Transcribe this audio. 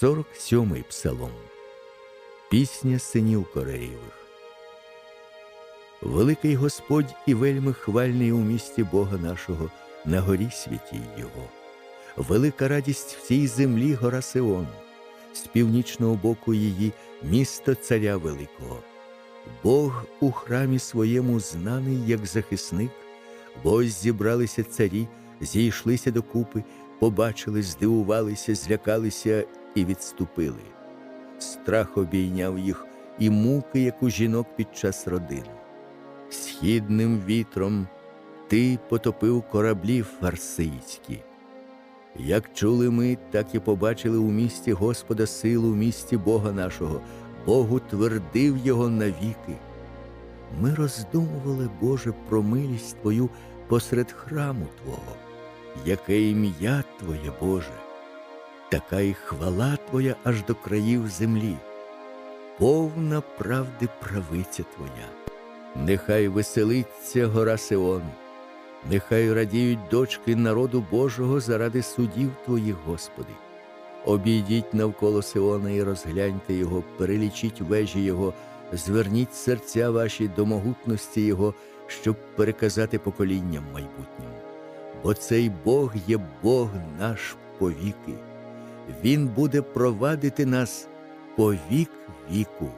47-й псалом. Пісня синів Кореєвих. Великий Господь і вельми хвальний у місті Бога нашого, на горі святій Його. Велика радість в цій землі гора Сион, з північного боку її місто Царя Великого. Бог у храмі своєму знаний як захисник, бо зібралися царі, зійшлися докупи, побачили, здивувалися, злякалися і відступили. Страх обійняв їх і муки, як у жінок під час родин. Східним вітром ти потопив кораблі фарсийські. Як чули ми, так і побачили у місті Господа силу в місті Бога нашого, Богу твердив його навіки. Ми роздумували, Боже, про милість Твою посеред храму Твого, яке ім'я Твоє, Боже, така і хвала Твоя аж до країв землі, повна правди правиця Твоя. Нехай веселиться гора Сион, нехай радіють дочки народу Божого заради судів Твоїх, Господи. Обійдіть навколо Сиона і розгляньте його, перелічіть вежі Його, зверніть серця ваші до могутності Його, щоб переказати поколінням майбутнім. Бо цей Бог є Бог наш повіки. Він буде провадити нас по вік віку.